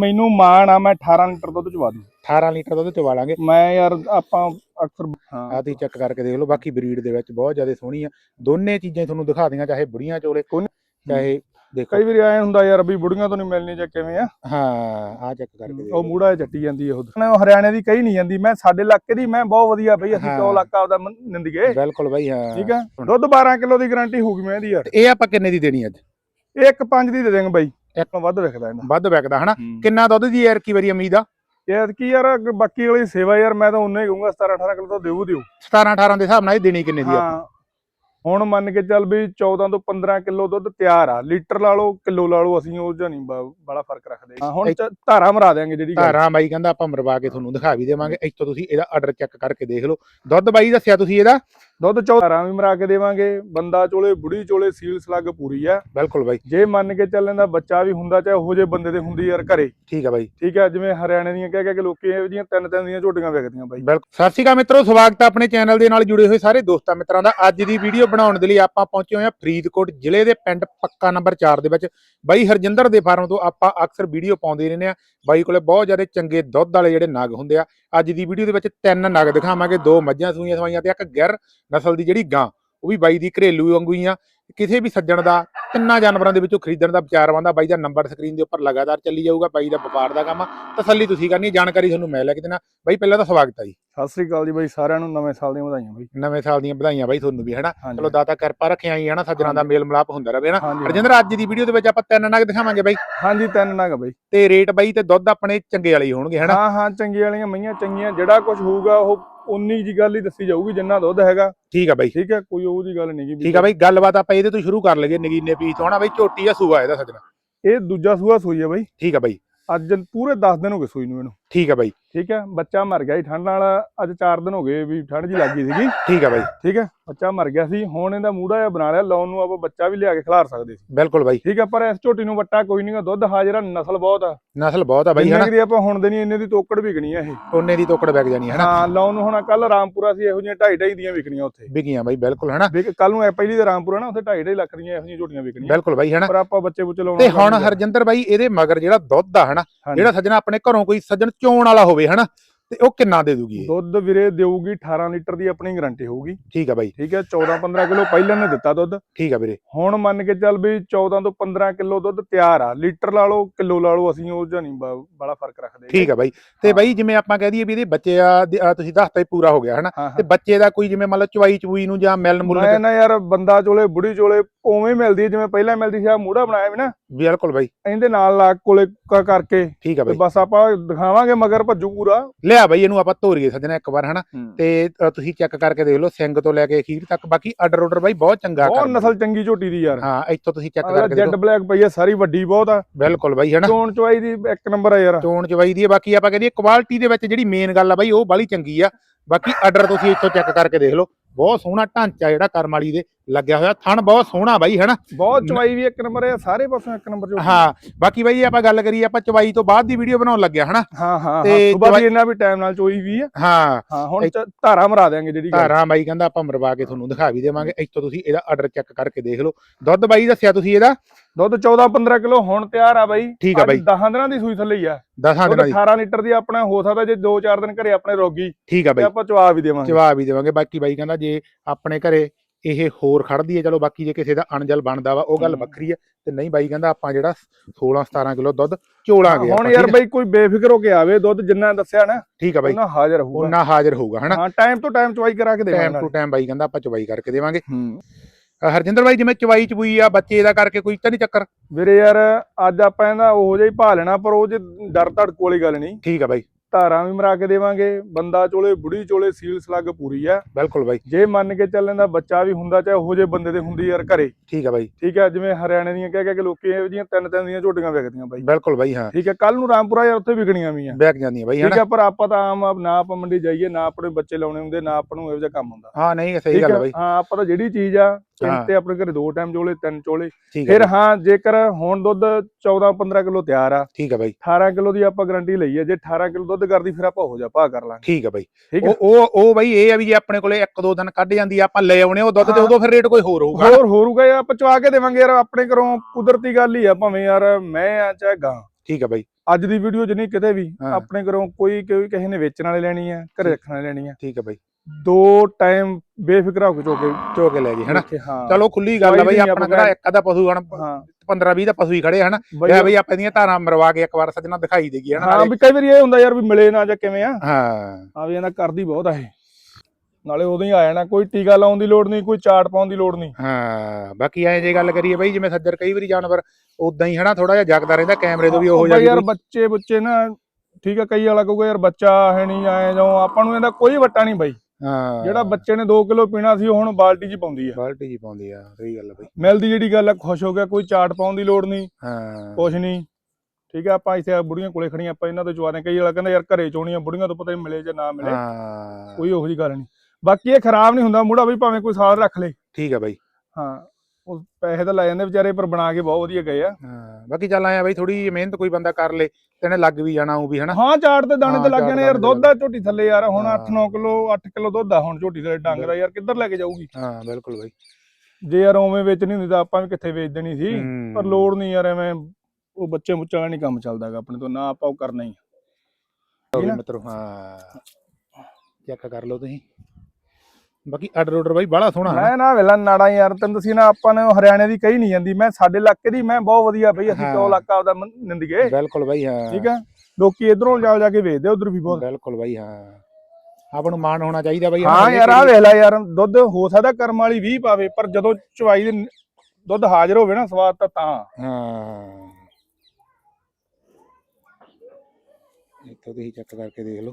ਮੈਨੂੰ ਮਾਣ ਆ ਮੈਂ 18 ਲੀਟਰ ਦੁੱਧ ਚਵਾ ਦੂੰ। 18 ਲੀਟਰ ਦੁੱਧ ਚਵਾ ਲਾਂਗੇ। ਮੈਂ ਯਾਰ ਆਪਾਂ ਅਕਸਰ ਹਾਂ। ਤੁਸੀਂ ਚੈੱਕ ਕਰਕੇ ਦੇਖ ਲਓ ਬਾਕੀ ਬਰੀਡ ਦੇ ਵਿੱਚ ਬਹੁਤ ਜ਼ਿਆਦਾ ਸੋਹਣੀ ਆ। ਦੋਨੇ ਚੀਜ਼ਾਂ ਤੁਹਾਨੂੰ ਦਿਖਾ ਦਿਆਂ ਚਾਹੇ ਬੁੜੀਆਂ ਚੋਲੇ ਕੋਈ ਚਾਹੇ ਦੇਖੋ। ਕਈ ਵਾਰੀ ਐ ਹੁੰਦਾ ਯਾਰ ਵੀ ਬੁੜੀਆਂ ਤੋਂ ਨਹੀਂ ਮਿਲਣੀ ਜਾਂ ਕਿਵੇਂ ਆ। ਹਾਂ ਆ ਚੈੱਕ ਕਰਕੇ ਉਹ ਮੂੜਾ ਚੱਟੀ ਜਾਂਦੀ ਹੈ ਉਹ। ਹਰਿਆਣੇ ਦੀ ਕਹੀ ਨਹੀਂ ਜਾਂਦੀ ਮੈਂ ਸਾਡੇ ਇਲਾਕੇ ਦੀ ਮੈਂ ਬਹੁਤ ਵਧੀਆ ਬਈ ਅਸੀਂ। ਕਿਉਂ ਇਲਾਕਾ ਮੰਨ- ਨਿੰਦੀਏ ਬਿਲਕੁਲ ਬਾਈ ਹਾਂ। ਠੀਕ ਆ? ਦੁੱਧ 12 ਕਿਲੋ ਦੀ ਗਾਰੰਟੀ ਹੋਊਗੀ ਮੈਂ ਇਹਦੀ ਯਾਰ। ਤੇ ਇਹ ਆਪਾਂ ਕਿੰਨੇ ਦੀ ਦੇਣੀ ਅੱਜ? ਇਹ ਇੱਕ ਪੰਜ ਦੀ ਦੇ ਦੇਂਗੇ ਬਾਈ। ਇੱਕ ਵੱਧ ਵਿਕਦਾ ਇਹਨਾਂ ਵੱਧ ਵਿਕਦਾ ਹਨਾ? ਕਿੰਨਾ ਦੁੱਧ ਦੀ ਯਾਰ ਕੀ ਵਾਰੀ ਉਮੀਦ ਆ? ਇਹ ਕੀ ਯਾਰ ਅੱਗੇ ਬਾਕੀ ਵਾਲੀ ਸੇਵਾ ਯਾਰ ਮੈਂ ਤਾਂ ਉਨਾ ਹੀ ਕਹੂੰਗਾ 17 18 ਕਿਲੋ ਤਾਂ ਦੇਊ ਦਿਓ। 17 18 ਦੇ ਹਿਸਾਬ ਨਾਲ ਇਹ ਦੇਣੀ ਕਿੰਨੇ ਦੀ ਆ? ਹਾਂ। ਹੁਣ ਮੰਨ ਕੇ ਚੱਲ ਵੀ 14 ਤੋਂ 15 ਕਿਲੋ ਦੁੱਧ ਤਿਆਰ ਆ। ਲੀਟਰ ਲਾ ਲਓ ਕਿਲੋ ਲਾ ਲਓ ਅਸੀਂ ਉਹ ਜਾਂ ਨਹੀਂ ਬੜਾ ਫ਼ਰਕ ਰੱਖਦੇ। ਹਾਂ ਹੁਣ ਚ- ਧਾਰਾ ਮਰਾ ਦਿਆਂਗੇ ਜਿਹੜੀ ਗੱਲ। ਧਾਰਾਂ ਬਾਈ ਕਹਿੰਦਾ ਆਪਾਂ ਮਰਵਾ ਕੇ ਤੁਹਾਨੂੰ ਦਿਖਾ ਵੀ ਦੇਵਾਂਗੇ। ਇੱਥੋਂ ਤੁਸੀਂ ਇਹਦਾ ਆਰਡਰ ਚੈੱਕ ਕਰਕੇ ਦੇਖ ਲਓ। ਦੁੱਧ ਬਾਈ ਦੱਸਿਆ ਤੁਸੀਂ ਇਹਦਾ? ਦੁੱਧ 14 ਵੀ ਮਰਾ ਕੇ ਦੇਵਾਂਗੇ ਬੰਦਾ ਚੋਲੇ ਬੁੜੀ ਚੋਲੇ ਸੀਲ ਸਲੱਗ ਪੂਰੀ ਆ ਬਿਲਕੁਲ ਬਾਈ। ਜੇ ਮੰਨ ਕੇ ਚੱਲਣ ਦਾ ਬੱਚਾ ਵੀ ਹੁੰਦਾ ਚਾਹੇ ਉਹੋ ਜਿਹੇ ਬੰਦੇ ਦੇ ਹੁੰਦੀ ਯਾਰ ਘਰੇ। ਠੀਕ ਆ ਬਾਈ। ਠੀਕ ਹੈ ਜਿਵੇਂ ਹਰਿਆਣੇ ਦੀਆਂ ਕਹਿ ਕਹਿ ਕੇ ਲੋਕੀ ਇਹੋ ਜਿਹੀਆਂ ਤਿੰਨ ਤਿੰਨ ਦੀਆਂ ਝੋਟੀਆਂ ਵਿਕਦੀਆਂ ਬਾਈ। ਬਿਲਕੁਲ। ਸਤਿ ਸ਼੍ਰੀ ਅਕਾਲ ਮਿੱਤਰੋ ਸਵਾਗਤ ਹੈ ਆਪਣੇ ਚੈਨਲ ਦੇ ਨਾਲ ਜੁੜੇ ਹੋਏ ਸਾਰੇ ਦੋਸਤਾਂ ਮਿੱਤਰਾਂ ਦਾ। ਅੱਜ ਦੀ ਵੀਡੀਓ ਬਣਾਉਣ ਦੇ ਲਈ ਆਪਾਂ ਪਹੁੰਚੇ ਹੋਏ ਹਾਂ ਫਰੀਦਕੋਟ ਜ਼ਿਲ੍ਹੇ ਦੇ ਪਿੰਡ ਪੱਕਾ ਨੰਬਰ 4 ਦੇ ਵਿੱਚ। ਬਾਈ ਹਰਜਿੰਦਰ ਦੇ ਫਾਰਮ ਤੋਂ ਆਪਾਂ ਅਕਸਰ ਵੀਡੀਓ ਪਾਉਂਦੇ ਰਹਿੰਦੇ ਆ ਬਾਈ ਕੋਲੇ ਬਹੁਤ ਜ਼ਿਆਦਾ ਚੰਗੇ ਦੁੱਧ ਵਾਲੇ ਜਿਹੜੇ ਨਗ ਹੁੰਦੇ ਆ ਅੱਜ ਦੀ ਵੀਡੀਓ ਦੇ ਵਿੱਚ ਤਿੰਨ ਨਗ ਦਿਖਾਵਾਂਗੇ, ਦੋ ਮੱਝਾਂ ਸੂਈਆਂ ਸਵਾਈਆਂ ਤੇ ਇੱਕ ਗਿਰ ਨਸਲ ਦੀ ਜਿਹੜੀ ਗਾਂ, ਉਹ ਵੀ ਬਾਈ ਦੀ ਘਰੇਲੂ ਵਾਂਗੂ ਹੀ ਆ। ਕਿਸੇ ਵੀ ਸੱਜਣ ਦਾ ਤਿੰਨਾਂ ਜਾਨਵਰਾਂ ਦੇ ਵਿੱਚੋਂ ਖਰੀਦਣ ਦਾ ਵਿਚਾਰ ਬੰਦਾ ਬਾਈ ਦਾ ਨੰਬਰ ਸਕਰੀਨ ਦੇ ਉੱਪਰ ਲਗਾਤਾਰ ਚੱਲੀ ਜਾਊਗਾ ਬਾਈ ਦਾ ਵਪਾਰ ਦਾ ਕੰਮ ਆ। ਤਸੱਲੀ ਤੁਸੀਂ ਕਰਨੀ ਜਾਣਕਾਰੀ ਤੁਹਾਨੂੰ ਮੈਂ ਲੈ ਕੇ ਦੇਣਾ ਬਾਈ ਪਹਿਲਾਂ ਤਾਂ ਸਵਾਗਤ ਹੈ ਜੀ। ਸਤਿ ਸ੍ਰੀ ਅਕਾਲ ਜੀ ਬਾਈ ਸਾਰਿਆਂ ਨੂੰ ਨਵੇਂ ਸਾਲ ਦੀਆਂ ਵਧਾਈਆਂ ਬਾਈ। ਨਵੇਂ ਸਾਲ ਦੀਆਂ ਵਧਾਈਆਂ ਬਾਈ ਤੁਹਾਨੂੰ ਵੀ ਹਨਾ? ਚਲੋ ਦਾਤਾ ਕਿਰਪਾ ਰੱਖਿਆ ਹੀ ਹਨਾ? ਸੱਜਣਾ ਦਾ। ਮੇਲ ਮਿਲਾਪ ਹੁੰਦਾ ਰਹੇ ਹਨਾ? ਰਜਿੰਦਰ ਅੱਜ ਦੀ ਵੀਡੀਓ ਦੇ ਵਿੱਚ ਆਪਾਂ ਤਿੰਨ ਨਗ ਦਿਖਾਵਾਂਗੇ ਬਾਈ। ਹਾਂਜੀ ਤਿੰਨ ਨਗ ਬਾਈ। ਤੇ ਰੇਟ ਬਾਈ ਤੇ ਦੁੱਧ ਆਪਣੇ ਚੰਗੇ ਵਾਲੇ ਹੋਣਗੇ ਹਨਾ? ਹਾਂ ਹਾਂ ਚੰਗੀਆਂ ਵਾਲੀਆਂ ਮਈਆਂ ਚੰਗੀਆਂ ਜਿਹੜਾ ਕੁਝ ਹੋਊਗਾ ਉਹ ਉਨੀ ਜੀ ਗੱਲ ਹੀ ਦੱਸੀ ਜਾਊਗੀ ਜਿੰਨਾ ਦੁੱਧ ਹੈਗਾ। ਠੀਕ ਆ ਬਾਈ। ਠੀਕ ਹੈ ਕੋਈ ਉਹ ਜੀ ਗੱਲ ਨਹੀਂ ਠੀਕ ਆ ਬਾਈ ਗੱਲਬਾਤ ਆਪਾਂ ਇਹਦੇ ਤੋਂ ਸ਼ੁਰੂ ਕਰ ਲਈਏ ਨਗੀਨੇ ਪੀਸ ਤੋਂ ਹਨਾ ਬਾਈ? ਝੋਟੀ ਆ ਸੂਆ ਇਹਦਾ ਸੱਜਣਾ। ਇਹ ਦੂਜਾ ਸੂਆ ਸੂਈ ਹੈ ਬਾਈ। ਠੀਕ ਆ ਬਾਈ। ਅੱਜ ਪੂਰੇ 10 ਦਿਨ ਹੋ ਗਏ ਸੂਈ ਨੂੰ ਇਹਨੂੰ। ਠੀਕ ਆ ਬਾਈ। ਠੀਕ ਹੈ ਬੱਚਾ ਮਰ ਗਿਆ ਸੀ ਠੰਡ ਨਾਲ ਅੱਜ 4 ਦਿਨ ਹੋ ਗਏ ਵੀ ਠੰਡ ਜੀ ਲੱਗੀ ਸੀਗੀ। ਠੀਕ ਆ ਬਾਈ। ਠੀਕ ਹੈ ਬੱਚਾ ਮਰ ਗਿਆ ਸੀ ਹੁਣ ਇਹਦਾ ਮੂੜਾ ਜਿਹਾ ਬਣਾ ਲਿਆ ਲਾਉਣ ਨੂੰ ਆਪਾਂ ਬੱਚਾ ਵੀ ਲਿਆ ਕੇ ਖਿਲਾਰ ਸਕਦੇ ਸੀ। ਬਿਲਕੁਲ ਬਾਈ। ਠੀਕ ਹੈ ਪਰ ਇਸ ਝੋਟੀ ਨੂੰ ਵੱਟਾ ਕੋਈ ਨਹੀਂਗਾ ਦੁੱਧ ਹਾਜ਼ਰਾ ਨਸਲ ਬਹੁਤ ਆ। ਨਸਲ ਬਹੁਤ ਆ ਬਾਈ ਹਨਾ? ਦੀ ਆਪਾਂ ਹੁਣ ਦੇ ਨਹੀਂ ਇੰਨੇ ਦੀ ਤੋਕੜ ਵਿਕਣੀ ਆ ਇਹ। ਉਹਨੇ ਦੀ ਤੋਕੜ ਵਿਕ ਜਾਣੀ ਹਨਾ? ਹਾਂ ਲਾਉਣ ਨੂੰ ਹੁਣ ਕੱਲ ਰਾਮਪੁਰਾ ਸੀ ਇਹੋ ਜਿਹੀਆਂ 2.5 2.5 ਦੀਆਂ ਵਿਕਣੀਆਂ ਉੱਥੇ। ਵਿਕੀਆਂ ਬਾਈ ਬਿਲਕੁਲ ਹਨਾ? ਕੱਲ ਨੂੰ ਪਹਿਲੀ ਦੇ ਰਾਮਪੁਰਾ ਨਾ ਉੱਥੇ 2.5 2.5 ਲੱਖ ਦੀਆਂ ਇਹੋ ਜਿਹੀਆਂ ਝੋਟੀਆਂ ਵਿਕਣੀਆਂ। ਬਿਲਕੁਲ ਬਾਈ ਹਨਾ? ਪਰ ਆਪਾਂ ਬੱਚੇ ਬੁੱਚੇ ਲਾਉਣਾ ਤੇ ਹੁਣ ਹਰਜਿੰਦਰ ਬਾਈ ਇਹਦੇ ਮਗਰ ਜਿਹੜਾ ਦੁੱਧ ਆ ਹਨਾ। ਜਿਹੜਾ ਸੱਜਣਾ ਆਪਣੇ ਘਰੋਂ ਕੋਈ ਸੱਜਣ ਚੋਣ ਵਾਲਾ ਹੋਵੇ ਹਨਾ? ਤੇ ਉਹ ਕਿੰਨਾ ਦੇ ਦੂਗੀ ਇਹ? ਦੁੱਧ ਵੀਰੇ ਦੇਊਗੀ 18 ਲੀਟਰ ਦੀ ਆਪਣੀ ਗਾਰੰਟੀ ਹੋਊਗੀ। ਠੀਕ ਆ ਬਾਈ। ਠੀਕ ਹੈ 14 15 ਕਿਲੋ ਪਹਿਲਾਂ ਨੇ ਦਿੱਤਾ ਦੁੱਧ। ਠੀਕ ਆ ਵੀਰੇ। ਹੁਣ ਮੰਨ ਕੇ ਚੱਲ ਵੀ 14 ਤੋਂ 15 ਕਿਲੋ ਦੁੱਧ ਤਿਆਰ ਆ। ਲੀਟਰ ਲਾ ਲਓ ਕਿਲੋ ਲਾ ਲਓ ਅਸੀਂ ਉਹ ਜਾਂ ਨਹੀਂ ਬੜਾ ਫ਼ਰਕ ਰੱਖਦੇ ਠੀਕ ਆ ਬਾਈ। ਤੇ। ਬਾਈ ਜਿਵੇਂ ਆਪਾਂ ਕਹਿ ਦਈਏ ਵੀ ਇਹਦੇ ਬੱਚੇ ਆ ਤੁਸੀਂ ਦੱਸਤਾ ਹੀ ਪੂਰਾ ਹੋ ਗਿਆ ਹਨਾ? ਤੇ ਬੱਚੇ ਦਾ ਕੋਈ ਜਿਵੇਂ ਮੰਨ ਲਓ ਚਵਾਈ ਚਵੂਈ ਨੂੰ ਜਾਂ ਮਿਲਣ ਮੁਲਣ ਨਾ ਯਾਰ ਬੰਦਾ ਚੋਲੇ ਬੁੜੀ ਚੋਲੇ ਉਵੇਂ ਮਿਲਦੀ ਜਿਵੇਂ ਪਹਿਲਾਂ ਮਿਲਦੀ ਸੀ ਆ ਮੂੜਾ ਬਣਾਇਆ ਵੀ ਨਾ। ਬਿਲਕੁਲ ਬਾਈ। ਇਹਦੇ ਨਾਲ ਲਾ ਕੋਲੇ ਕ- ਕਰਕੇ ਠੀਕ ਆ ਤੇ ਬਾਈ। ਬਸ ਆਪਾਂ ਦਿਖਾਵਾਂਗੇ ਮਗਰ ਭੱਜੂ ਪੂਰਾ। ਲਿਆ ਬਾਈ ਇਹਨੂੰ ਆਪਾਂ ਧੋਰੀਏ ਸੱਜਣਾ ਇੱਕ ਵਾਰ ਹਨਾ? ਬਹੁਤ ਤੇ ਅ, ਤੁਸੀਂ ਚੈੱਕ ਕਰਕੇ ਦੇਖ ਲਓ ਸਿੰਘ ਤੋਂ ਲੈ ਕੇ ਅਖੀਰ ਤੱਕ ਬਾਕੀ ਆਰਡਰ ਆਰਡਰ ਬਾਈ ਬਹੁਤ ਚੰਗਾ ਕਰ ਨਸਲ ਚੰਗੀ ਝੋਟੀ ਦੀ ਯਾਰ। ਹਾਂ ਇੱਥੋਂ ਤੁਸੀਂ ਚੈੱਕ ਕਰਕੇ ਜੈਡ ਦੇਖੋ ਬਲੈਕ ਪਈ ਆ ਸਾਰੀ ਵੱਡੀ ਬਹੁਤ ਆ। ਬਿਲਕੁਲ ਬਾਈ ਹਨਾ? ਚੋਣ ਚਵਾਈ ਦੀ ਇੱਕ ਨੰਬਰ ਆ ਯਾਰ। ਚੋਣ ਚਵਾਈ ਦੀ ਹੈ ਬਾਕੀ ਆਪਾਂ ਕਹਦੇ ਕੁਆਲਿਟੀ ਦੇ ਵਿੱਚ ਜਿਹੜੀ ਮੇਨ ਗੱਲ ਆ ਬਾਈ ਉਹ ਬਾਲੀ ਚੰਗੀ ਆ। ਬਾਕੀ ਆਰਡਰ ਤੁਸੀਂ ਇੱਥੋਂ ਚੈੱਕ ਕਰਕੇ ਦੇਖ ਲਓ। ਬਹੁਤ ਸੋਹਣਾ ਢਾਂਚਾ ਜਿਹੜਾ ਕਰਮ ਵਾਲੀ ਦੇ ਲੱਗਿਆ ਹੋਇਆ। ਥਣ ਬਹੁਤ ਸੋਹਣਾ ਬਾਈ ਹਨਾ? ਬਹੁਤ ਚਵਾਈ ਵੀ ਇੱਕ ਨੰਬਰ ਆ ਸਾਰੇ ਪਾਸੋਂ ਇੱਕ ਨੰਬਰ ਝੋਟੀ ਹਾਂ ਬਾਕੀ ਬਾਈ ਜੇ ਆਪਾਂ ਗੱਲ ਕਰੀਏ ਆਪਾਂ ਚਵਾਈ ਤੋਂ ਬਾਅਦ ਦੀ ਵੀਡੀਓ ਬਣਾਉਣ ਲੱਗਿਆ ਹਨਾ? ਹਾਂ ਹਾਂ ਤੇ ਬਾਕੀ ਇਹਨਾਂ ਵੀ ਟਾਈਮ ਨਾਲ ਚੋਈ ਵੀ ਹਾਂ। ਹਾਂ ਹੁਣ ਧਾਰਾ ਮਰਾ ਦਿਆਂਗੇ ਜਿਹੜੀ ਧਾਰਾਂ ਬਾਈ ਕਹਿੰਦਾ ਆਪਾਂ ਮਰਵਾ ਕੇ ਤੁਹਾਨੂੰ ਦਿਖਾ ਵੀ ਦੇਵਾਂਗੇ। ਇੱਥੋਂ ਤੁਸੀਂ ਇਹਦਾ ਆਰਡਰ ਚੈੱਕ ਕਰਕੇ ਦੇਖ ਲਓ। ਦੁੱਧ ਬਾਈ ਦੱਸਿਆ ਤੁਸੀਂ ਇਹਦਾ? ਦੁੱਧ 14 15 ਕਿਲੋ ਹੁਣ ਤਿਆਰ ਆ ਬਾਈ। ਠੀਕ ਆ ਅੱਜ ਬਾਈ। 10 ਦਿਨਾਂ ਦੀ ਸੂਈ ਥੱਲੇ ਹੀ ਆ। 10 ਦੁੱਧ ਦਿਨਾਂ ਦੀ। 18 ਲੀਟਰ ਦੀ ਆਪਣਾ ਹੋ ਸਕਦਾ ਜੇ 2-4 ਦਿਨ ਘਰੇ ਆਪਣੇ ਰੋਗੀ ਠੀਕ ਆ ਤੇ ਬਾਈ। ਆਪਾਂ ਚਵਾ ਵੀ ਦੇਵਾਂਗੇ। ਜਵਾਬ ਵੀ ਦੇਵਾਂਗੇ। ਬਾਕੀ ਬਾਈ ਕਹਿੰਦਾ ਜੇ ਆਪਣੇ ਘਰੇ ਇਹ ਹੋਰ ਖੜਦੀ ਹੈ ਚਲੋ ਬਾਕੀ ਜੇ ਕਿਸੇ ਦਾ ਅਣਜਲ ਬਣਦਾ ਵਾ ਉਹ ਗੱਲ। ਵੱਖਰੀ ਹੈ ਤੇ ਨਹੀਂ ਬਾਈ ਕਹਿੰਦਾ ਆਪਾਂ ਜਿਹੜਾ 16 17 ਕਿਲੋ ਦੁੱਧ ਝੋਲਾਂਗੇ ਹੁਣ ਯਾਰ? ਬਾਈ ਕੋਈ ਬੇਫਿਕਰ ਹੋ ਕੇ ਆਵੇ ਦੁੱਧ ਜਿੰਨਾ ਦੱਸਿਆ ਨਾ ਠੀਕ ਆ ਬਾਈ। ਉਹਨਾਂ ਹਾਜ਼ਰ ਹੋਊਗਾ। ਉਹਨਾਂ ਹਾਜ਼ਰ ਹੋਊਗਾ ਹਨਾ? ਹਾਂ ਟਾਈਮ ਤੋਂ ਟਾਈਮ ਚਵਾਈ ਕਰਾ ਕੇ ਟਾਈਮ ਦੇਵਾਂਗੇ ਟੂ ਟਾਈਮ ਬਾਈ ਕਹਿੰਦਾ ਆਪਾਂ ਚਵਾਈ ਕਰਕੇ ਦੇਵਾਂਗੇ। ਹਰਜਿੰਦਰ ਬਾਈ ਜਿਵੇਂ ਚਵਾਈ ਚਬੂਈ ਆ ਬੱਚੇ ਦਾ ਕਰਕੇ ਕੋਈ ਤਾਂ ਨਹੀਂ ਚੱਕਰ? ਵੀਰੇ ਯਾਰ ਅੱਜ ਆਪਾਂ ਇਹਦਾ ਉਹੋ ਜਿਹਾ ਹੀ ਭਾ ਲੈਣਾ ਪਰ ਉਹ ਜੇ ਡਰ ਧੜਕ ਵਾਲੀ ਗੱਲ ਨਹੀਂ। ਠੀਕ ਆ ਬਾਈ। ਧਾਰਾਂ ਵੀ ਮਰਾ ਕੇ ਦੇਵਾਂਗੇ ਬੰਦਾ ਚੋਲੇ ਬੁੜੀ ਚੋਲੇ ਸੀਲ ਸਲੱਗ ਪੂਰੀ ਆ। ਬਿਲਕੁਲ ਬਾਈ। ਜੇ ਮੰਨ ਕੇ ਚੱਲਣ ਦਾ ਬੱਚਾ ਵੀ ਹੁੰਦਾ ਚਾਹੇ ਉਹੋ ਜਿਹੇ ਬੰਦੇ ਦੇ ਹੁੰਦੀ ਯਾਰ ਘਰੇ। ਠੀਕ ਆ ਬਾਈ। ਠੀਕ ਹੈ ਜਿਵੇਂ ਹਰਿਆਣੇ ਦੀਆਂ ਕਹਿ ਕਹਿ ਕੇ ਲੋਕੀ ਇਹੋ ਜਿਹੀਆਂ ਤਿੰਨ ਤਿੰਨ ਦੀਆਂ ਝੋਟੀਆਂ ਵਿਕਦੀਆਂ ਬਾਈ। ਬਿਲਕੁਲ ਬਾਈ ਹਾਂ। ਠੀਕ ਹੈ ਕੱਲ ਨੂੰ ਰਾਮਪੁਰਾ ਯਾਰ ਉੱਥੇ ਵਿਕਣੀਆਂ ਵੀ ਆ। ਬੈਕ ਜਾਂਦੀਆਂ ਬਾਈ ਠੀਕ ਹੈ ਪਰ ਆਪਾਂ ਤਾਂ ਆਮ ਆਪ- ਨਾ ਆਪਾਂ ਮੰਡੀ ਜਾਈਏ ਨਾ ਆਪਣੇ ਬੱਚੇ ਲਾਉਣੇ ਹੁੰਦੇ ਨਾ ਆਪਾਂ ਨੂੰ ਇਹੋ ਜਿਹਾ ਕੰਮ ਹੁੰਦਾ। ਹਾਂ ਨਹੀਂ ਸਹੀ ਗੱਲ ਆ ਬਾਈ। ਹਾਂ ਆਪਾਂ ਤਾਂ ਜਿਹੜੀ ਚੀਜ਼ ਆ ਤਿੰਨ। ਤੇ ਆਪਣੇ ਘਰੇ ਦੋ ਟਾਈਮ ਚੋਲੇ ਤਿੰਨ ਚੋਲੇ। ਆ ਫਿਰ ਹਾਂ ਜੇਕਰ ਹੁਣ ਦੁੱਧ 14 15 ਕਿਲੋ ਤਿਆਰ ਆ ਠੀਕ ਆ ਬਾਈ। 18 ਕਿਲੋ ਦੀ ਆਪਾਂ ਗਾਰੰਟੀ ਲਈ ਹੈ ਜੇ 18 ਕਿਲੋ ਦੁੱਧ ਕਰਦੀ ਫਿਰ ਆਪਾਂ ਹੋ ਜਾ ਭਾ ਕਰ ਲਾਂਗੇ। ਠੀਕ ਆ ਬਾਈ। ਉਹ ਉਹ ਉਹ ਬਾਈ ਇਹ ਆ ਵੀ ਜੇ ਆਪਣੇ ਕੋਲੇ ਇੱਕ ਦੋ ਦਿਨ ਕੱਢ ਜਾਂਦੀ ਆ ਆਪਾਂ ਲੈ ਆਉਣੇ ਉਹ ਦੁੱਧ ਤੇ। ਉਦੋਂ ਫਿਰ ਰੇਟ ਕੋਈ ਹੋਰ ਹੋਊਗਾ ਹੋਰ ਹੋਰੂਗਾ ਯਾਰ ਆਪਾਂ ਚਵਾ ਕੇ ਦੇਵਾਂਗੇ ਯਾਰ ਆਪਣੇ ਘਰੋਂ ਕੁਦਰਤੀ ਗੱਲ ਹੀ ਆ ਭਾਵੇਂ ਯਾਰ ਮੈਂ ਆ ਚਾਹੇ ਗਾਂ। ਠੀਕ ਆ ਬਾਈ। ਅੱਜ ਦੀ ਵੀਡੀਓ 'ਚ ਨਹੀਂ ਕਿਤੇ ਵੀ। ਆਪਣੇ ਘਰੋਂ ਕੋਈ ਕੋਈ ਕਿਸੇ ਨੇ ਵੇਚਣ ਵਾਲੇ ਲੈਣੀ ਆ ਘਰੇ ਰੱਖਣ ਵਾਲੇ ਲੈਣੀ ਆ। ਠੀਕ ਹੈ ਬਾਈ। ਦੋ ਟਾਈਮ ਬੇਫਿਕਰ ਹੋ ਕੇ ਚੋਕੇ ਚੋ ਕੇ ਲੈ ਗਏ ਹਨਾ? ਚਲੋ ਖੁੱਲੀ ਗੱਲ ਆ ਬਾਈ ਆਪਣਾ ਆਪਾਂ ਕਿਹੜਾ ਇੱਕ ਅੱਧਾ ਪਸ਼ੂ ਹਣ ਹਾਂ। 15 20 ਦਾ ਪਸ਼ੂ ਹੀ ਖੜੇ ਹਨਾ? ਲੈ ਬਈ ਆਪਾਂ ਦੀਆਂ ਧਾਰਾਂ ਮਰਵਾ ਕੇ ਇੱਕ ਵਾਰ ਸੱਜਣਾ ਦਿਖਾਈ ਦੇਗੀ ਹਨਾ? ਹਾਂ ਵੀ ਕਈ ਵਾਰੀ ਇਹ ਹੁੰਦਾ ਯਾਰ ਵੀ ਮਿਲੇ ਨਾ ਜਾਂ ਕਿਵੇਂ ਆ। ਹਾਂ। ਆ ਵੀ ਇਹਨਾਂ ਕਰਦੀ ਬਹੁਤ ਆ ਇਹ। ਨਾਲੇ ਉਦੋਂ ਹੀ ਆ ਜਾਣਾ ਕੋਈ ਟੀਕਾ ਲਾਉਣ ਦੀ ਲੋੜ ਨਹੀਂ ਕੋਈ ਚਾਟ ਪਾਉਣ ਦੀ ਲੋੜ ਨਹੀਂ। ਹਾਂ ਬਾਕੀ ਐਂ ਜੇ ਗੱਲ ਕਰੀਏ ਬਾਈ ਜਿਵੇਂ ਸੱਜਰ ਕਈ ਵਾਰੀ ਜਾਨਵਰ ਉਦਾਂ ਹੀ ਹਨਾ ਥੋੜਾ ਜਿਹਾ ਜਗਦਾ ਰਹਿੰਦਾ ਕੈਮਰੇ ਤੋਂ ਵੀ ਉਹ ਬਈ ਯਾਰ ਬੱਚੇ ਬੁੱਚੇ ਨਾ ਠੀਕ ਆ ਕਈ ਵਾਲਾ ਕਹੂਗਾ ਯਾਰ ਬੱਚਾ ਹੈ ਨਹੀਂ ਆਏ ਜਾਓ ਆਪਾਂ ਨੂੰ ਇਹਦਾ ਕੋਈ ਵੱਟਾ ਨਹੀਂ ਬਾਈ। ਹਾਂ। ਜਿਹੜਾ ਬੱਚੇ ਨੇ 2 ਕਿਲੋ ਪੀਣਾ ਸੀ ਉਹ ਹੁਣ ਬਾਲਟੀ 'ਚ ਪਾਉਂਦੀ ਆ। ਬਾਲਟੀ ਜੀ ਪਾਉਂਦੀ ਆ ਸਹੀ ਗੱਲ ਆ ਬਾਈ। ਮਿਲਦੀ ਜਿਹੜੀ ਗੱਲ ਆ ਖੁਸ਼ ਹੋ ਗਿਆ ਕੋਈ ਚਾਟ ਪਾਉਣ ਦੀ ਲੋੜ ਨਹੀਂ ਹਾਂ। ਕੁਛ ਨਹੀਂ। ਠੀਕ ਆ ਆਪਾਂ ਇੱਥੇ ਬੁੜੀਆਂ ਕੋਲੇ ਖੜੀਆਂ ਆਪਾਂ ਇਹਨਾਂ ਤੋਂ ਦੇ ਕਈ ਵਾਲਾ ਕਹਿੰਦਾ ਯਾਰ ਘਰੇ ਚੋਣੀਆਂ ਬੁੜੀਆਂ ਤੋਂ ਪਤਾ ਨਹੀਂ ਮਿਲੇ ਜਾਂ ਨਾ ਮਿਲੇ। ਹਾਂ। ਕੋਈ ਉਹੋ ਜੀ ਗੱਲ ਨਹੀਂ। ਬਾਕੀ ਇਹ ਖਰਾਬ ਨਹੀਂ ਹੁੰਦਾ ਮੁੜਾ ਵੀ ਭਾਵੇਂ ਕੋਈ ਸਾਲ ਰੱਖ ਲੇ। ਠੀਕ ਆ ਬਾਈ। ਹਾਂ। ਉਹ ਪੈਸੇ ਤਾਂ ਲੈ ਜਾਂਦੇ ਵਿਚਾਰੇ ਪਰ ਬਣਾ ਕੇ ਬਹੁਤ ਵਧੀਆ ਗਏ ਆ। ਹਾਂ ਬਾਕੀ ਚੱਲ ਆਇਆ ਬਾਈ ਥੋੜੀ ਮਿਹਨਤ ਕੋਈ ਬੰਦਾ ਕਰ ਲੇ ਤੇ ਇਹਨੇ ਲੱਗ ਵੀ ਜਾਣਾ ਉਹ ਵੀ ਹਨਾ। ਹਾਂ ਚਾਟ ਤੇ ਦਾਣੇ ਤੇ ਲੱਗ ਜਾਣੇ ਯਾਰ ਦੁੱਧ ਆ ਝੋਟੀ ਥੱਲੇ ਯਾਰ ਹੁਣ ਹਾਂ। 8-9 ਕਿਲੋ 8 ਕਿਲੋ ਦੁੱਧ ਆ ਹੁਣ ਝੋਟੀ ਥੱਲੇ ਡੰਗ ਦਾ ਯਾਰ ਕਿੱਧਰ ਲੈ ਕੇ ਜਾਊਗੀ? ਹਾਂ ਬਿਲਕੁਲ ਬਾਈ। ਜੇ ਯਾਰ ਉਵੇਂ ਵੇਚਣੀ ਹੁੰਦੀ ਤਾਂ ਆਪਾਂ ਵੀ ਕਿੱਥੇ ਵੇਚ ਦੇਣੀ ਸੀ। ਪਰ ਲੋੜ ਨਹੀਂ ਯਾਰ ਐਵੇਂ ਉਹ ਬੱਚੇ ਮੁੱਚਾ ਵਾਲਾ ਨਹੀਂ ਕੰਮ ਚੱਲਦਾਗਾ ਆਪਣੇ ਤੋਂ ਨਾ ਆਪਾਂ ਉਹ ਕਰਨਾ ਹੀ? ਮਿੱਤਰੋ ਹਾਂ। ਚੈੱਕ ਕਰ ਲਓ ਤੁਸੀਂ। ਬਾਕੀ ਆਰਡਰ ਆਰਡਰ ਬਾਈ ਬੜਾ ਸੋਹਣਾ ਮੈਂ ਨਾ ਵੇਲਾ ਨਾੜਾ ਯਾਰ ਤੈਨੂੰ ਦੱਸੀ ਨਾ ਆਪਾਂ ਨੇ ਹਰਿਆਣੇ ਦੀ ਕਹੀ ਨਹੀਂ ਜਾਂਦੀ। ਮੈਂ ਸਾਡੇ ਇਲਾਕੇ ਦੀ ਮੈਂ ਬਹੁਤ ਵਧੀਆ ਬਈ ਅਸੀਂ ਹਾਂ। ਕਿਉਂ ਇਲਾਕਾ ਉਹਦਾ ਨਿੰਦਗੇ। ਬਿਲਕੁਲ ਬਾਈ ਹਾਂ। ਠੀਕ ਆ ਲੋਕੀ ਇਧਰੋਂ ਜਾ ਜਾ ਕੇ ਵੇਚਦੇ ਉਧਰ ਵੀ ਬਹੁਤ। ਬਿਲਕੁਲ ਬਾਈ ਹਾਂ। ਆਪਾਂ ਨੂੰ ਮਾਣ ਹੋਣਾ ਚਾਹੀਦਾ ਬਾਈ ਹਾਂ ਯਾਰ ਆ ਵੇਖ ਲੈ ਯਾਰ ਦੁੱਧ ਹੋ ਸਕਦਾ ਕਰਮ ਵਾਲੀ 20 ਪਾਵੇ ਪਰ ਜਦੋਂ ਚਵਾਈ ਦੇ ਦੁੱਧ ਹਾਜ਼ਰ ਹੋਵੇ ਨਾ ਸਵਾਦ ਤਾਂ ਤਾਂ। ਹਾਂ। ਇੱਥੋਂ ਤੁਸੀਂ ਚੈੱਕ ਕਰਕੇ ਦੇਖ ਲਓ।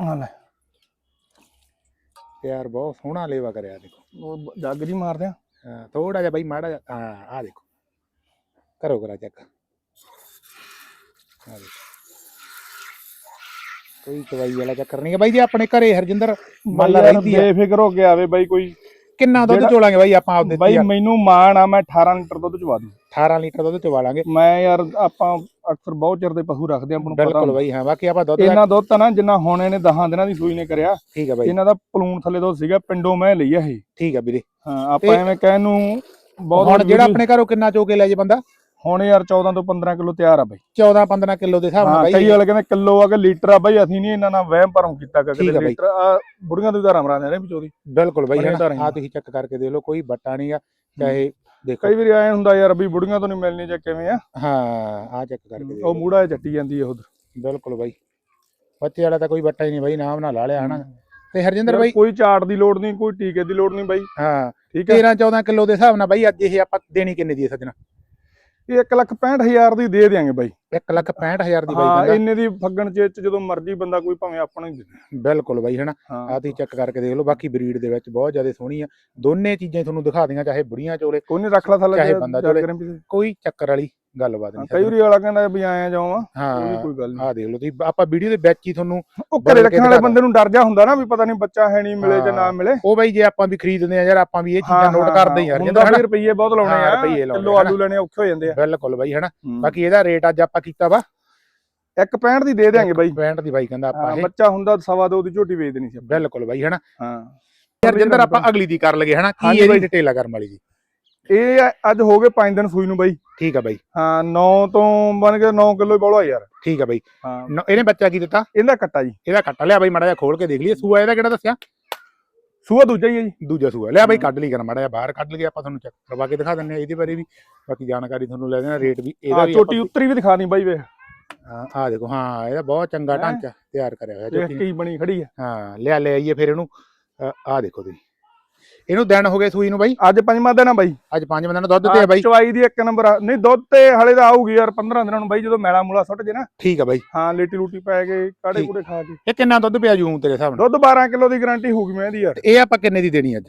ਆ ਲੈ। ਪਿਆਰ ਬਹੁਤ ਸੋਹਣਾ ਲੇਵਾ ਕਰਿਆ ਦੇਖੋ। ਉਹ ਜੱਗ ਜੀ ਮਾਰਦੇ ਆ? ਹਾਂ ਥੋੜਾ ਜਿਹਾ ਬਾਈ ਮਾੜਾ ਜਿਹਾ ਹਾਂ ਆ ਦੇਖੋ। ਕਰੋ ਕਰਾ ਚੈੱਕ। ਆ ਦੇਖੋ। ਕੋਈ ਚਵਾਈ ਵਾਲਾ ਚੱਕਰ ਨਹੀਂ ਹੈ। ਬਾਈ ਜੀ ਆਪਣੇ ਘਰੇ ਹਰਜਿੰਦਰ ਮੱਲਾ ਯਾਰ ਰਹਿੰਦੀ ਆ। ਬੇਫਿਕਰ ਹੋ ਕੇ ਆਵੇ ਬਾਈ ਕੋਈ। ਕਿੰਨਾ ਦੁੱਧ ਚੋਲਾਂਗੇ ਬਾਈ ਆਪਾਂ ਆਪਦੇ ਬਾਈ ਮੈਨੂੰ ਮਾਣ ਆ ਮੈਂ 18 ਲੀਟਰ ਦੁੱਧ ਚਵਾ ਦੂੰ। 18 ਲੀਟਰ ਦੁੱਧ ਚਵਾ ਲਾਂਗੇ ਮੈਂ ਯਾਰ ਆਪਾਂ ਅਕਸਰ ਬਹੁਤ ਚਿਰ ਦੇ ਪਸ਼ੂ ਰੱਖਦੇ ਆ ਆਪਾਂ ਨੂੰ ਬਿਲਕੁਲ। ਬਾਈ ਹਾਂ ਬਾਕੀ ਆਪਾਂ ਦੁੱਧ ਦਾ ਇਹਨਾਂ ਦੁੱਧ ਤਾਂ ਨਾ ਜਿੰਨਾ ਹੁਣ ਇਹਨੇ 10 ਦਿਨਾਂ ਦੀ ਸੂਈ ਨੇ ਕਰਿਆ। ਠੀਕ ਹੈ ਬਾਈ। ਇਹਨਾਂ ਦਾ ਪਲੂਣ ਥੱਲੇ ਦੁੱਧ ਸੀਗਾ ਪਿੰਡੋਂ ਮੈਂ ਲਈ ਆ ਇਹ। ਠੀਕ ਹੈ ਵੀਰੇ। ਹਾਂ ਆਪਾਂ ਐਵੇਂ ਕਹਿਣ ਨੂੰ ਬਹੁਤ ਹੁਣ ਜਿਹੜਾ ਆਪਣੇ ਘਰੋਂ ਕਿੰਨਾ ਚੋ ਕੇ ਲੈ ਜੇ ਬੰਦਾ? ਹੁਣ ਯਾਰ 14 ਤੋਂ 15 ਕਿਲੋ ਤਿਆਰ ਆ ਬਾਈ। 14 15 ਕਿਲੋ ਦੇ ਹਿਸਾਬ ਨਾਲ ਬਾਈ। ਕਈ ਵਾਲੇ ਕਹਿੰਦੇ ਕਿਲੋ ਆ ਕਿ ਲੀਟਰ ਆ ਬਾਈ ਅਸੀਂ ਨਹੀਂ ਇਹਨਾਂ ਨਾਲ ਵਹਿਮ ਭਰਮ ਕੀਤਾ ਕਿ ਆ। ਲੀਟਰ ਆ ਬੁੜੀਆਂ ਤੋਂ ਵੀ ਧਾਰਾਂ ਮਰਾਉਂਦੇ ਨੇ ਵਿਚੋਰੀ। ਬਿਲਕੁਲ ਬਾਈ ਆ ਤੁਸੀਂ ਚੈੱਕ ਕਰਕੇ ਦੇਖ ਲਓ ਕੋਈ ਬੱਟਾ ਨਹੀਂਗਾ ਚਾਹੇ ਦੇਖੋ। ਕਈ ਵਾਰੀ ਐ ਹੁੰਦਾ ਯਾਰ ਵੀ ਬੁੜੀਆਂ ਤੋਂ ਨਹੀਂ ਮਿਲਣੀ ਜਾਂ ਕਿਵੇਂ ਆ। ਹਾਂ ਆ ਚੈੱਕ ਕਰਕੇ ਦੇਖ। ਉਹ ਮੂੜਾ ਜਿਹਾ ਚੱਟੀ ਜਾਂਦੀ ਉਧਰ। ਬਿਲਕੁਲ ਬਾਈ। ਬੱਚੇ ਵਾਲਾ ਤਾਂ ਕੋਈ ਬੱਟਾ ਹੀ ਨਹੀਂ ਬਾਈ ਨਾਮ ਨਾਲ ਲਾ ਲਿਆ ਹਨਾ। ਤੇ ਹਰਜਿੰਦਰ ਬਾਈ? ਕੋਈ ਚਾਟ ਦੀ ਲੋੜ ਨਹੀਂ ਕੋਈ ਟੀਕੇ ਦੀ ਲੋੜ ਨਹੀਂ ਬਾਈ। ਹਾਂ ਠੀਕ ਹੈ 13 14 ਕਿਲੋ ਦੇ ਹਿਸਾਬ ਨਾਲ ਬਾਈ ਅੱਜ ਇਹ ਆਪਾਂ ਦੇਣੀ ਕਿੰਨੇ ਦੀ ਹੈ ਸੱਜਣਾ? ਇਹ 1 ਲੱਖ 65000 ਦੀ ਦੇ ਦਿਆਂਗੇ ਬਾਈ। 1 ਲੱਖ 65000 ਦੀ ਬਾਈ ਹਾਂ ਕਹਿੰਦਾ ਇੰਨੇ ਦੀ ਫੱਗਣ ਚ ਚ ਜਦੋਂ ਮਰਜ਼ੀ ਬੰਦਾ ਕੋਈ ਭਾਵੇਂ ਆਪਣਾ ਹੀ ਦੇ ਬਿਲਕੁਲ ਬਾਈ ਹਨਾ? ਹਾਂ। ਆ ਤੁਸੀਂ ਚੈੱਕ ਕਰਕੇ ਦੇਖ ਲਓ ਬਾਕੀ ਬਰੀਡ ਦੇ ਵਿੱਚ ਬਹੁਤ ਜ਼ਿਆਦਾ ਸੋਹਣੀ ਆ। ਦੋਨੇ ਚੀਜ਼ਾਂ ਤੁਹਾਨੂੰ ਦਿਖਾ ਦਿਆਂ ਚਾਹੇ ਬੁੜੀਆਂ ਚੋਲੇ ਕੋਈ ਨਹੀਂ ਰੱਖ ਲਾ ਥੱਲੇ ਚਾਹੇ ਬੰਦਾ ਚਲੇ। ਕੋਈ ਚੱਕਰ ਵਾਲੀ ਗੱਲਬਾਤ ਨਹੀਂ ਕਈ ਵਾਰੀ ਵਾਲਾ ਕਹਿੰਦਾ ਵੀ ਆਇਆ ਜਾਵਾਂ ਹਾਂ ਕੋਈ ਗੱਲ ਨਹੀਂ। ਆ ਦੇਖ ਲਓ ਤੁਸੀਂ ਆਪਾਂ ਵੀਡੀਓ ਦੇ ਵਿੱਚ ਹੀ ਤੁਹਾਨੂੰ ਉਹ ਘਰੇ ਰੱਖਣ ਵਾਲੇ ਬੰਦੇ ਨੂੰ ਡਰ ਜਾ ਹੁੰਦਾ ਨਾ ਵੀ ਪਤਾ ਨਹੀਂ ਬੱਚਾ ਹੈ ਨਹੀਂ ਮਿਲੇ ਜਾਂ ਨਾ। ਮਿਲੇ। ਉਹ ਬਾਈ ਜੇ ਆਪਾਂ ਵੀ ਖਰੀਦਦੇ ਆ ਯਾਰ ਆਪਾਂ ਵੀ ਇਹ ਚੀਜ਼ਾਂ ਨੋਟ ਕਰਦੇ ਯਾਰ ਜਿੰਦਾ ਵੀ ਰੁਪਈਏ ਬਹੁਤ ਲਾਉਣੇ ਆ। ਕਿਲੋ ਆਲੂ ਲੈਣੇ ਔਖੇ ਹੋ ਜਾਂਦੇ ਆ। ਬਿਲਕੁਲ ਬਾਈ ਹਨਾ? ਬਾਕੀ ਇਹਦਾ ਰੇਟ ਅੱਜ ਆਪਾਂ ਕੀਤਾ ਵਾ। 165 ਦੀ ਦੇ ਦੇਾਂਗੇ ਬਾਈ। 65 ਦੀ ਬਾਈ ਕਹਿੰਦਾ ਆਪਾਂ ਇਹ। ਬੱਚਾ ਹੁੰਦਾ ਸਵਾ ਦੋ ਦੀ ਝੋਟੀ ਵੇਚ ਦੇਣੀ ਸੀ। ਬਿਲਕੁਲ ਬਾਈ ਹਨਾ? ਹਾਂ। ਯਾਰ ਜਿੰਦਰ ਆਪਾਂ ਅਗਲੀ ਦੀ ਕਰ ਲਗੇ ਹਨਾ? ਕੀ ਇਹਦੀ। ਡਿਟੇਲ ਆ ਕਰਮ ਵਾਲੀ ਜੀ ਇਹ ਅੱਜ ਹੋ ਗਏ 5 ਦਿਨ ਸੂਈ ਨੂੰ ਬਾਈ। ਠੀਕ ਆ ਬਾਈ। ਹਾਂ 9 ਤੋਂ ਬਣ ਕੇ 9 ਕਿਲੋ ਬੋਲਾ ਯਾਰ। ਠੀਕ ਆ ਬਾਈ। ਹਾਂ। ਨ- ਇਹਨੇ ਬੱਚਾ ਕੀ ਦਿੱਤਾ? ਇਹਦਾ ਕੱਟਾ ਜੀ। ਇਹਦਾ ਕੱਟਾ। ਲਿਆ ਬਾਈ ਮਾੜਾ ਜਿਹਾ ਖੋਲ ਕੇ ਦੇਖ ਲਈਏ। ਸੂਆ ਇਹਦਾ ਕਿਹੜਾ ਦੱਸਿਆ? ਸੂਆ ਦੂਜਾ ਹੀ ਹੈ ਜੀ। ਦੂਜਾ ਸੂਆ। ਲਿਆ ਬਾਈ। ਕੱਢ ਲਈ ਕਰ ਮਾੜਾ ਜਿਹਾ ਬਾਹਰ ਕੱਢ ਲਈਏ ਆਪਾਂ ਤੁਹਾਨੂੰ ਚੈੱਕ ਕਰਵਾ ਕੇ ਦਿਖਾ ਦਿੰਨੇ ਆ ਇਹਦੇ ਬਾਰੇ ਵੀ। ਬਾਕੀ ਜਾਣਕਾਰੀ ਤੁਹਾਨੂੰ ਲੈ ਦੇਣਾ ਰੇਟ ਵੀ ਇਹਦਾ ਹਾਂ ਵੀ ਝੋਟੀ ਉੱਤਰੀ ਵੀ ਦਿਖਾ ਦੀ ਬਾਈ ਵੇ। ਹਾਂ ਆ ਦੇਖੋ ਹਾਂ ਇਹਦਾ ਬਹੁਤ ਚੰਗਾ ਹੈਂ? ਢਾਂਚਾ ਤਿਆਰ ਕਰਿਆ ਹੋਇਆ ਦੇਖ ਝੋਟੀ ਨੇ। ਕੀ ਬਣੀ ਖੜੀ ਆ। ਹਾਂ ਲਿਆ ਲੈ ਆਈਏ ਫਿਰ ਇਹਨੂੰ। ਆ ਦੇਖੋ ਤੁਸੀਂ। ਇਹਨੂੰ ਦਿਨ ਹੋ ਗਏ ਸੂਈ ਨੂੰ ਬਾਈ। ਅੱਜ ਪੰਜਵਾਂ ਦਿਨ ਆ ਬਾਈ। ਅੱਜ ਪੰਜ ਬੰਦਿਆਂ ਨੂੰ ਦੁੱਧ ਤੇ ਆ ਬਾਈ। ਚਵਾਈ ਦੀ ਇੱਕ ਨੰਬਰ ਨਹੀਂ ਦੁੱਧ ਤੇ ਹਲੇ ਤਾਂ ਆਊਗੀ ਯਾਰ 15 ਦਿਨਾਂ ਨੂੰ ਬਾਈ ਜਦੋਂ ਮੈਲਾ ਮੂਲਾ ਸੁੱਟ ਜੇ ਨਾ। ਠੀਕ ਆ ਬਾਈ। ਹਾਂ ਲੇਟੀ ਲੂਟੀ ਪੈ ਕੇ ਕਾੜੇ। ਕੂੜੇ ਖਾ ਕੇ। ਇਹ ਕਿੰਨਾ ਦੁੱਧ ਪਿਆ ਜੂ ਤੇਰੇ ਹਿਸਾਬ ਨਾਲ? ਦੁੱਧ 12 ਕਿਲੋ ਦੀ ਗਾਰੰਟੀ ਹੋਊਗੀ ਮੈਂ ਇਹਦੀ ਯਾਰ। ਇਹ ਆਪਾਂ ਕਿੰਨੇ ਦੀ ਦੇਣੀ ਅੱਜ?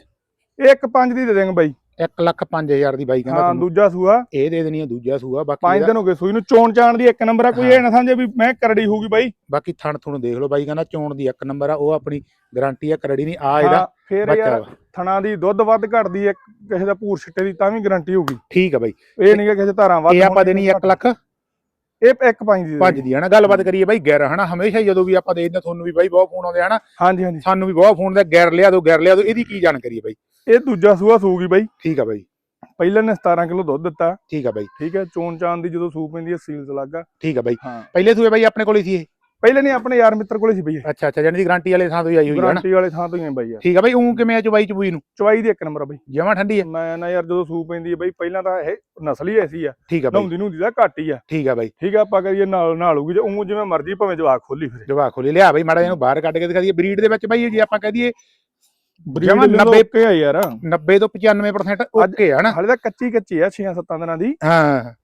ਇਹ ਇੱਕ ਪੰਜ ਦੀ ਦੇ ਦੇਂਗੇ ਬਾਈ। 1 ਲੱਖ 5000 ਦੀ ਬਾਈ ਕਹਿੰਦਾ ਹਾਂ ਤੁਹਾਨੂੰ। ਦੂਜਾ ਸੂਆ। ਇਹ ਦੇ ਦੇਣੀ ਆ ਦੂਜਾ ਸੂਆ ਬਾਕੀ ਪੰਜ ਇਹਦਾ- ਦਿਨ ਹੋ ਗਏ ਸੂਈ ਨੂੰ ਚੋਣ ਚਾਣ ਦੀ ਇੱਕ ਨੰਬਰ ਆ ਕੋਈ ਇਹ ਨਾ ਸਮਝੇ ਵੀ ਮੈਂ ਕਰੜੀ ਹੋਊਗੀ ਬਾਈ। ਬਾਕੀ ਥਣ ਥੁਣ ਦੇਖ ਲਓ ਬਾਈ ਕਹਿੰਦਾ ਚੋਣ ਦੀ ਇੱਕ ਨੰਬਰ ਆ ਉਹ ਆਪਣੀ ਗਾਰੰਟੀ ਆ ਕਰੜੀ ਨਹੀਂ ਆ ਇਹਦਾ। ਹਾਂ, ਫੇਰ ਯਾਰ। ਥਣਾ ਦੀ ਦੁੱਧ ਵੱਧ ਘਟਦੀ ਇੱਕ ਕਿਸੇ ਦਾ ਭੂਰ ਛਿੱਟੇ ਦੀ ਤਾਂ ਵੀ ਗਾਰੰਟੀ ਹੋਊਗੀ। ਠੀਕ ਆ ਬਾਈ। ਇਹ ਨਹੀਂ ਕਿ ਕਿਸੇ ਧਾਰਾਂ ਵੱਧ ਇਹ ਆਪਾਂ ਦੇਣੀ 1 ਲੱਖ। ਇਹ ਇੱਕ ਪੰਜ ਦੀ ਪੰਜ। ਦੀ ਹਨਾ ਗੱਲਬਾਤ ਕਰੀਏ ਬਾਈ ਗੈਰ ਹਨਾ ਹਮੇਸ਼ਾ ਹੀ ਜਦੋਂ ਵੀ ਆਪਾਂ ਦੇਖਦੇ ਹਾਂ, ਤੁਹਾਨੂੰ ਵੀ ਬਾਈ ਬਹੁਤ ਫੋਨ ਆਉਂਦੇ ਹਨਾ। ਹਾਂਜੀ ਹਾਂਜੀ। ਸਾਨੂੰ ਵੀ ਬਹੁਤ ਫੋਨ ਦੇ ਗੈਰ ਲਿਆ ਦੋ ਗੈਰ ਲਿਆ ਦੋ ਇਹਦੀ ਕੀ ਜਾਣਕਾਰੀ ਹੈ ਬਾਈ? ਇਹ ਦੂਜਾ ਸੂਆ ਸੂਗੀ ਬਾਈ। ਠੀਕ ਆ ਬਾਈ। ਪਹਿਲੇ ਨੇ 17 ਕਿਲੋ ਦੁੱਧ ਦਿੱਤਾ। ਠੀਕ ਆ ਬਾਈ। ਠੀਕ ਹੈ ਚੋਣ ਚਾਨ ਦੀ ਜਦੋਂ ਸੂਪ ਪੈਂਦੀ ਹੈ ਸੀਲਸ ਲੱਗਾ ਠੀਕ ਆ ਬਾਈ। ਹਾਂ। ਪਹਿਲੇ ਸੂਏ ਬਾਈ ਆਪਣੇ ਕੋਲ ਹੀ ਸੀ ਇਹ? ਪਹਿਲੇ ਨਹੀਂ ਆਪਣੇ ਯਾਰ ਮਿੱਤਰ ਕੋਲੇ ਸੀ ਬਈ ਅੱਛਾ ਅੱਛਾ ਜਾਨੀ ਦੀ ਗਾਰੰਟੀ ਵਾਲੇ ਥਾਂ ਤੋਂ ਹੀ ਆਈ ਹੋਈ ਹੈ ਨਾ? ਗਾਰੰਟੀ ਵਾਲੇ ਥਾਂ ਤੋਂ ਹੀ ਆ ਬਾਈ ਠੀਕ ਆ ਬਾਈ ਉਹ ਕਿਵੇਂ ਆ ਚੁਬਾਈ ਚਬੂਈ ਨੂੰ? ਚਵਾਈ ਦੀ ਇੱਕ ਨੰਬਰ ਆ ਬਾਈ। ਜਮਾ ਠੰਡੀ ਹੈ ਮੈਂ ਨਾ ਯਾਰ ਜਦੋਂ ਸੂਪ ਪੈਂਦੀ ਹੈ ਬਾਈ ਪਹਿਲਾਂ ਤਾਂ ਇਹ ਨਸਲ ਹੀ ਐਸੀ ਆ। ਠੀਕ ਆ ਬਾਈ। ਨਹਾਉਂਦੀ ਨੂੰ ਦਾ ਘੱਟ ਹੀ ਆ। ਠੀਕ ਆ ਬਾਈ। ਠੀਕ ਆ ਆਪਾਂ ਕਰੀਏ ਨਾਲ ਨਾਲੂਗੀ ਜੇ ਉਹ ਜਿਵੇਂ ਮਰਜ਼ੀ ਭਾਵੇਂ ਜਵਾਕ ਖੋਲੀ ਫਿਰੇ। ਜਵਾ ਖੋਲੀ। ਲਿਆ ਬਾਈ ਮਾੜਾ ਇਹਨੂੰ ਬਾਹਰ ਕੱਢ ਕੇ ਦਿਖਾ ਦਈਏ। ਬਰੀਡ ਦੇ ਵਿੱਚ ਬਾਈ ਜੇ ਆਪਾਂ ਕਹਿ ਦਈਏ ਜਮਾਂ ਜਮਾ 90 90 ਕੇ ਆ ਯਾਰ। 90 ਤੋਂ 95% ਓਕੇ ਆ ਨਾ ਹਾਲੇ ਤਾਂ ਕੱਚੀ ਕੱਚੀ ਆ 6-7 ਦਿਨਾਂ ਦੀ। ਹਾਂ।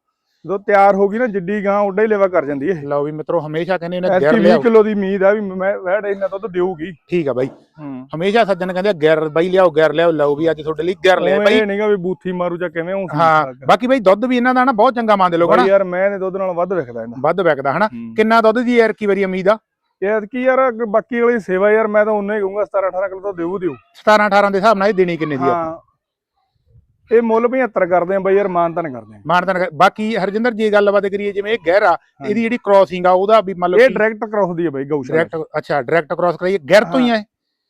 ਜਦੋਂ ਤਿਆਰ ਹੋ ਗਈ ਨਾ ਜਿੱਡੀ ਗਾਂ ਉੱਡਾ ਹੀ ਲੇਵਾ ਕਰ ਜਾਂਦੀ ਇਹ। ਲਓ ਵੀ ਮਿੱਤਰੋ ਹਮੇਸ਼ਾ ਕਹਿੰਦੇ ਨੇ ਗੈਰ 20 ਲਿਆਓ। ਕਿਲੋ ਦੀ ਉਮੀਦ ਆ ਵੀ ਮੈਂ ਵੈੜ ਇਹਨਾਂ ਦੁੱਧ ਦੇਊਗੀ। ਠੀਕ ਆ ਬਾਈ। ਹੂੰ। ਹਮੇਸ਼ਾ ਸੱਜਣ ਕਹਿੰਦੇ ਗੈਰ ਬਾਈ ਲਿਆਓ ਗੈਰ ਲਿਆਓ ਲਓ ਵੀ ਅੱਜ ਤੁਹਾਡੇ ਲਈ ਗੈਰ ਲਿਆ। ਬਾਈ ਇਹ ਨਹੀਂਗਾ ਵੀ ਬੂਥੀ ਮਾਰੂ ਜਾਂ ਕਿਵੇਂ ਉਹ ਹਾਂ ਬਾਕੀ ਬਾਈ ਦੁੱਧ ਵੀ ਇਹਨਾਂ ਦਾ ਨਾ ਬਹੁਤ ਚੰਗਾ ਮੰਨਦੇ ਲੋਕ ਹਨਾ? ਯਾਰ ਮੈਂ ਨੇ ਦੁੱਧ ਨਾਲੋਂ ਵੱਧ ਵਿਕਦਾ ਇਹਨਾਂ ਵੱਧ ਵਿਕਦਾ ਹਨਾ? ਹੂੰ। ਕਿੰਨਾ ਦੁੱਧ ਦੀ ਯਾਰ ਕੀ ਵਾਰੀ ਉਮੀਦ ਆ ਇਹ ਕੀ ਯਾਰ ਬਾਕੀ ਵਾਲੀ ਸੇਵਾ ਯਾਰ ਮੈਂ ਤਾਂ ਉਨਾ ਹੀ ਕਹੂੰਗਾ 17 18 ਕਿਲੋ ਤਾਂ ਦੇਊ ਦਿਓ। 17 18 ਦੇ ਹਿਸਾਬ ਨਾਲ ਇਹ ਦੇਣੀ ਕਿੰਨੇ ਦੀ ਆ? ਹਾਂ। ਇਹ ਮੁੱਲ 75 ਕਰਦੇ ਆ ਬਾਈ ਯਾਰ ਮਾਨਤਨ ਕਰਦੇ ਆ। ਮਾਨਦਾਨ ਬਾਕੀ ਹਰਜਿੰਦਰ ਜੀ ਗੱਲਬਾਤ ਕਰੀਏ ਜਿਵੇਂ ਇਹ ਗਹਿਰਾ ਇਹਦੀ ਜਿਹੜੀ ਕ੍ਰੋਸਿੰਗ ਆ ਉਹਦਾ ਵੀ ਮੰਨ ਲਓ ਇਹ ਡਾਇਰੈਕਟ ਕ੍ਰੋਸ ਦੀ ਹੈ ਬਾਈ ਗਊਸ਼ਾਲਾ। ਡਾਇਰੈਕਟ ਅੱਛਾ ਡਾਇਰੈਕਟ ਕ੍ਰੋਸ ਕਰਾਈਏ ਗਿਰ ਤੋਂ ਹੀ ਆ ਇਹ?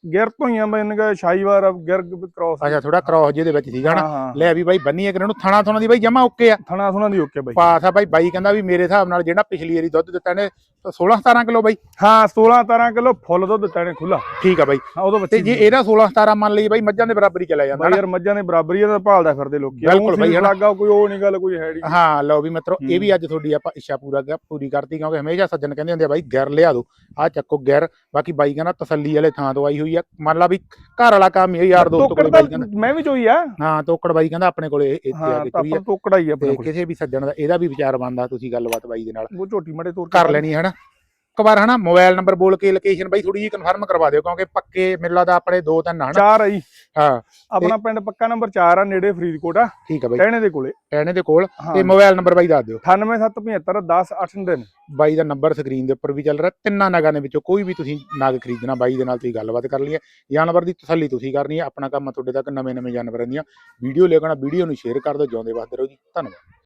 ਗਿਰ ਤੋਂ ਹੀ ਆ ਬਾਈ ਇਹਨਾਂ ਦਾ ਸ਼ਾਹੀਵਾਰ ਗਿਰ ਕ੍ਰੋਸ ਅੱਛਾ ਥੋੜਾ ਕ੍ਰੋਸ ਜਿਹਦੇ ਵਿੱਚ ਸੀਗਾ ਨਾ। ਲੈ ਵੀ ਬਾਈ ਬੰਨੀ ਇੱਕ ਨੂੰ ਥਣਾ ਥਣਾ ਦੀ ਬਾਈ ਜਮਾ ਓਕੇ ਆ। ਥਣਾ ਥਣਾ ਦੀ ਓਕੇ ਬਾਈ। ਪਾਸ ਆ ਬਾਈ ਬਾਈ ਕਹਿੰਦਾ ਵੀ ਮੇਰੇ ਹਿਸਾਬ ਨਾਲ ਜਿਹੜਾ ਪਿਛਲੀ ਵਾਰੀ ਦੁੱਧ ਦਿੱਤਾ ਨੇ 16 17 ਕਿਲੋ ਬਾਈ। ਹਾਂ 16 17 ਕਿਲੋ ਫੁੱਲ ਦੁੱਧ ਦਿੱਤਾ ਨੇ ਖੁੱਲਾ ਠੀਕ ਆ ਬਾਈ। ਹਾਂ ਉਦੋਂ ਤੇ ਬੱਚੀ ਜੇ ਇਹਦਾ 16 17 ਮੰਨ ਲਈ ਬਾਈ ਮੱਝਾਂ ਦੇ ਬਰਾਬਰ ਚਲਾ ਜਾਂਦਾ ਬਾਈ ਯਾਰ ਮੱਝਾਂ ਦੇ ਬਰਾਬਰੀ ਇਹਦਾ ਭਾਲਦਾ ਫਿਰਦੇ ਲੋਕੀ। ਬਿਲਕੁਲ ਬਾਈ। ਲੱਗਾ ਕੋਈ ਉਹ ਨਹੀਂ ਗੱਲ ਕੋਈ ਹੈ ਨਹੀਂ ਹਾਂ ਲਓ ਵੀ ਮਿੱਤਰੋ ਇਹ। ਵੀ ਅੱਜ ਤੁਹਾਡੀ ਆਪਾਂ ਇੱਛਾ ਪੂਰਾ ਕਰ- ਪੂਰੀ ਕਰਤੀ ਕਿਉਂਕਿ ਹਮੇਸ਼ਾ ਸੱਜਣ ਕਹਿੰਦੇ ਹੁੰਦੇ ਆ ਬਾਈ ਗਿਰ ਲਿਆ ਦੋ। ਆ ਚੱਕੋ ਗਿਰ ਬਾਕੀ ਬਾਈ ਕਹਿੰਦਾ ਤਸੱਲੀ ਵਾਲੇ ਥਾਂ ਤੋਂ ਆਈ ਹੋਈ ਆ। ਮੰਨ ਲਾ ਵੀ ਘਰ ਵਾਲਾ ਕੰਮ ਹੀ ਯਾਰ ਦੋਸਤ ਕੋਲੇ ਤਾਂ ਬਾਈ ਕਹਿੰਦਾ। ਮੈਂ ਵੀ ਚੋਈ ਆ। ਹਾਂ ਤੋਕੜ ਬਾਈ ਕਹਿੰਦਾ ਆਪਣੇ ਕੋਲੇ ਇੱਥੇ ਆ ਕੇ ਤਾਂ ਚੋਈ ਆ। ਤੋਕੜਾ ਹੀ ਆ ਆਪਣੇ ਤੇ ਕੋਲ। ਕਿਸੇ ਵੀ ਸੱਜਣ ਦਾ ਇਹਦਾ ਵੀ ਵਿਚਾਰ ਬਣਦਾ ਤੁਸੀਂ ਗੱਲਬਾਤ ਬਾਈ ਦੇ ਨਾਲ। ਉਹ ਝੋਟੀ ਮੜੇ ਤੋੜ ਕਰ ਲੈਣੀ ਹੈ ਨਾ ਇੱਕ ਵਾਰ ਹਨਾ ਮੋਬਾਈਲ ਨੰਬਰ ਬੋਲ ਕੇ ਲੋਕੇਸ਼ਨ ਬਾਈ ਥੋੜੀ ਜਿਹੀ ਕਨਫਰਮ ਕਰਵਾ ਦਿਓ ਕਿਉਂਕਿ ਪੱਕੇ ਮੈਨੂੰ ਲੱਗਦਾ ਆਪਣੇ ਦੋ ਤਿੰਨ ਹਨਾ। ਚਾਰ ਆਈ ਹਾਂ ਆਪਣਾ ਪਿੰਡ ਪੱਕਾ ਨੰਬਰ 4 ਆ ਨੇੜੇ ਫਰੀਦਕੋਟ ਆ। ਠੀਕ ਆ ਬਾਈ। ਕਹਿਣੇ ਦੇ ਕੋਲੇ। ਟੈਣੇ ਦੇ ਕੋਲ। ਤੇ ਮੋਬਾਈਲ ਨੰਬਰ ਬਾਈ ਦੱਸ ਦਿਓ। 98775 108 ਬਾਈ ਦਾ ਨੰਬਰ ਸਕਰੀਨ ਦੇ ਉੱਪਰ ਵੀ ਚੱਲ ਰਿਹਾ। ਤਿੰਨਾਂ ਨਗਾਂ ਦੇ ਵਿੱਚੋਂ ਕੋਈ ਵੀ ਤੁਸੀਂ ਨਗ ਖਰੀਦਣਾ ਬਾਈ ਦੇ ਨਾਲ ਤੁਸੀਂ ਗੱਲਬਾਤ ਕਰ ਲਈ ਹੈ ਜਾਨਵਰ ਦੀ ਤਸੱਲੀ ਤੁਸੀਂ ਕਰਨੀ ਹੈ ਆਪਣਾ ਕੰਮ ਆ ਤੁਹਾਡੇ ਤੱਕ ਨਵੇਂ ਨਵੇਂ ਜਾਨਵਰਾਂ ਦੀਆਂ। ਵੀਡੀਓ ਲੈ ਕੇ ਵੀਡੀਓ ਨੂੰ ਸ਼ੇਅਰ ਕਰ ਦਿਓ ਜਿਉਂਦੇ ਵਸਦੇ ਰਹੋ ਜੀ। ਧੰਨਵਾਦ।